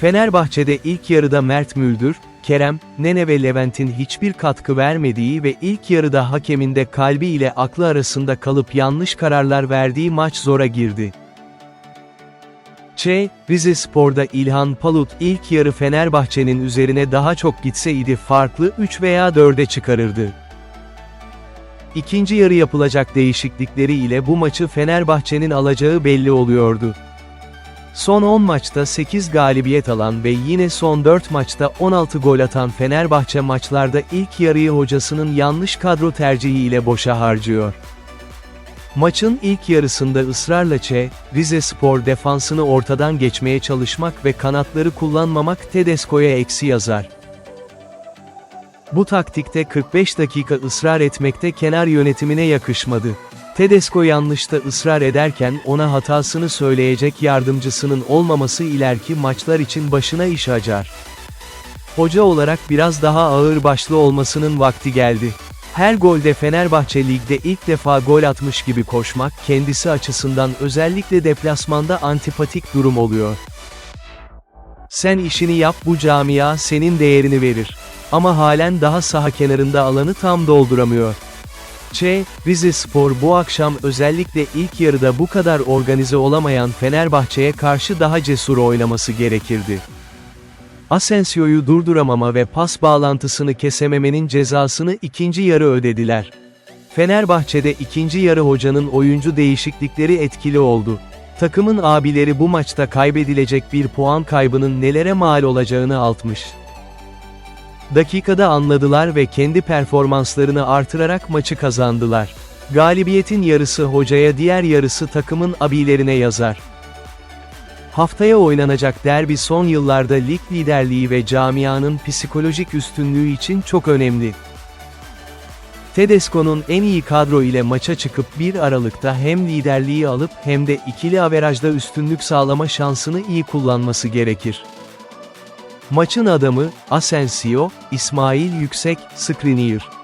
Fenerbahçe'de ilk yarıda Mert Müldür, Kerem, Nene ve Levent'in hiçbir katkı vermediği ve ilk yarıda hakemin de kalbi ile aklı arasında kalıp yanlış kararlar verdiği maç zora girdi. Ç. Rize Spor'da İlhan Palut ilk yarı Fenerbahçe'nin üzerine daha çok gitseydi farklı 3 veya 4'e çıkarırdı. İkinci yarı yapılacak değişiklikleri ile bu maçı Fenerbahçe'nin alacağı belli oluyordu. Son 10 maçta 8 galibiyet alan ve yine son 4 maçta 16 gol atan Fenerbahçe maçlarda ilk yarıyı hocasının yanlış kadro tercihi ile boşa harcıyor. Maçın ilk yarısında ısrarla Ç, Rize Spor defansını ortadan geçmeye çalışmak ve kanatları kullanmamak Tedesco'ya eksi yazar. Bu taktikte 45 dakika ısrar etmekte kenar yönetimine yakışmadı. Tedesco yanlışta ısrar ederken ona hatasını söyleyecek yardımcısının olmaması ileriki maçlar için başına iş açar. Hoca olarak biraz daha ağır başlı olmasının vakti geldi. Her golde Fenerbahçe ligde ilk defa gol atmış gibi koşmak kendisi açısından özellikle deplasmanda antipatik durum oluyor. Sen işini yap bu camia senin değerini verir. Ama halen daha saha kenarında alanı tam dolduramıyor. Ç. Rize Spor bu akşam özellikle ilk yarıda bu kadar organize olamayan Fenerbahçe'ye karşı daha cesur oynaması gerekirdi. Asensio'yu durduramama ve pas bağlantısını kesememenin cezasını ikinci yarı ödediler. Fenerbahçe'de ikinci yarı hocanın oyuncu değişiklikleri etkili oldu. Takımın abileri bu maçta kaybedilecek bir puan kaybının nelere mal olacağını altmış. Dakikada anladılar ve kendi performanslarını artırarak maçı kazandılar. Galibiyetin yarısı hocaya diğer yarısı takımın abilerine yazar. Haftaya oynanacak derbi son yıllarda lig liderliği ve camianın psikolojik üstünlüğü için çok önemli. Tedesco'nun en iyi kadro ile maça çıkıp 1 Aralık'ta hem liderliği alıp hem de ikili averajda üstünlük sağlama şansını iyi kullanması gerekir. Maçın adamı, Asensio, İsmail Yüksek, Skriniar.